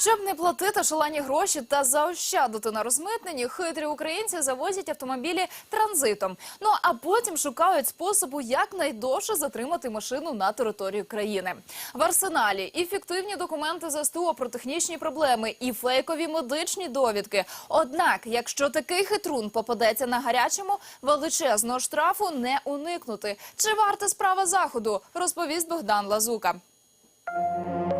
Щоб не платити шалені гроші та заощадити на розмитненні, хитрі українці завозять автомобілі транзитом. Ну а потім шукають способу, як найдовше затримати машину на території країни. В арсеналі і фіктивні документи з про технічні проблеми, і фейкові медичні довідки. Однак, якщо такий хитрун попадеться на гарячому, величезного штрафу не уникнути. Чи варта справа заходу? Розповість Богдан Лазука.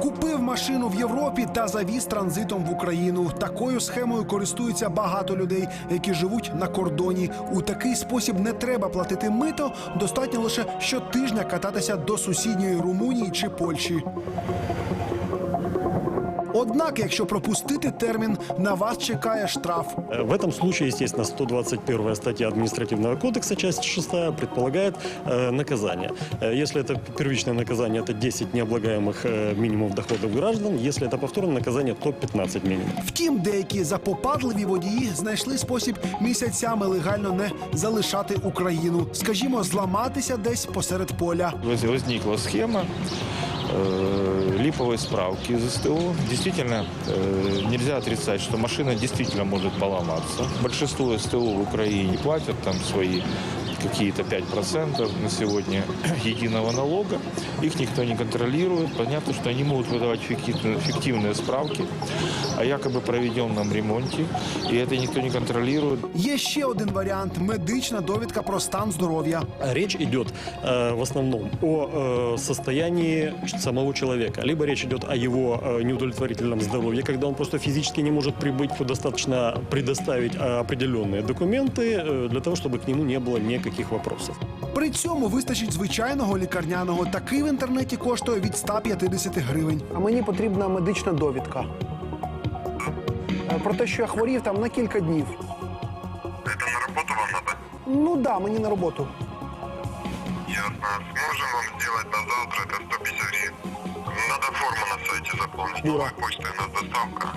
Купив машину в Європі та завіз транзитом в Україну. Такою схемою користуються багато людей, які живуть на кордоні. У такий спосіб не треба платити мито. Достатньо лише щотижня кататися до сусідньої Румунії чи Польщі. Однак, якщо пропустити термін, на вас чекає штраф. Э, В этом случае, естественно, 121 статья административного кодекса, часть 6, предполагает э, наказание. Э, Если это первичное наказание, это 10 необлагаемых э, минимумов доходов граждан. Если это повторное наказание, то 15 минимум. Втім, деякі запопадливі водії знайшли спосіб місяцями легально не залишати Україну. Скажімо, зламатися десь посеред поля. Воз- возникла схема э, липовой справки из СТО. Действительно, э, нельзя отрицать, что машина действительно может поломаться. Большинство СТО в Украине платят там свои какие-то 5% на сегодня единого налога. Их никто не контролирует. Понятно, что они могут выдавать фиктивные, фиктивные справки о якобы проведенном ремонте. И это никто не контролирует. Є ще один варіант медична довідка про стан здоров'я. Речь идет э, в основном о э, состоянии самого человека. Либо речь идет о его э, неудовлетворительном здоровье, когда он просто физически не может прибыть, то достаточно предоставить э, определенные документы э, для того, чтобы к нему не было никаких вопросов. При цьому вистачить звичайного лікарняного. Такий в інтернеті коштує від 150 гривень. А мені потрібна медична довідка. Е, Про те, що я хворів там на кілька днів. Это на работу вам надо? Ну да, мені на роботу. Ясно. Сможем вам сделать на завтра, это 150 гривен. Надо форму на сайте заполнить. Юра. Новой почтой у нас доставка.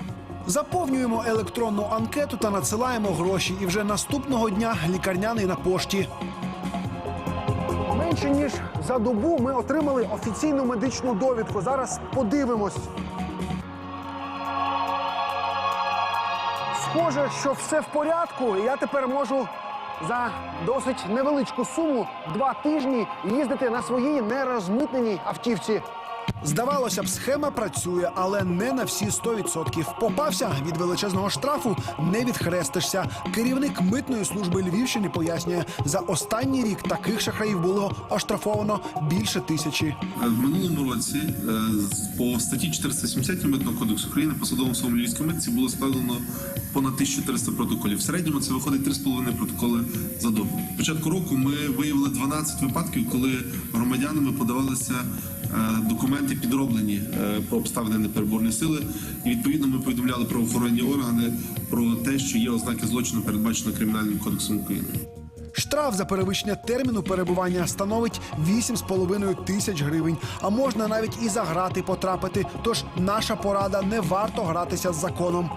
Заповнюємо електронну анкету та надсилаємо гроші. І вже наступного дня лікарняний на пошті. Менше ніж за добу ми отримали офіційну медичну довідку. Зараз подивимось. Схоже, що все в порядку, і я тепер можу за досить невеличку суму два тижні їздити на своїй нерозмитненій автівці. Здавалося б, схема працює, але не на всі 100%. Попався від величезного штрафу, не відхрестишся. Керівник митної служби Львівщини пояснює, за останній рік таких шахраїв було оштрафовано більше тисячі. В минулому році е, по статті 470 Митного кодексу України посадовому особам Львівської митниці було складено понад 1400 протоколів. В середньому це виходить 3,5 протоколи за добу. Початку року ми виявили 12 випадків, коли громадянами подавалися е, документи підроблені е, про обставини непереборної сили. І відповідно ми повідомляли правоохоронні органи про те, що є ознаки злочину, передбачено кримінальним кодексом України. Штраф за перевищення терміну перебування становить 8,5 тисяч гривень. А можна навіть і за грати потрапити. Тож наша порада не варто гратися з законом.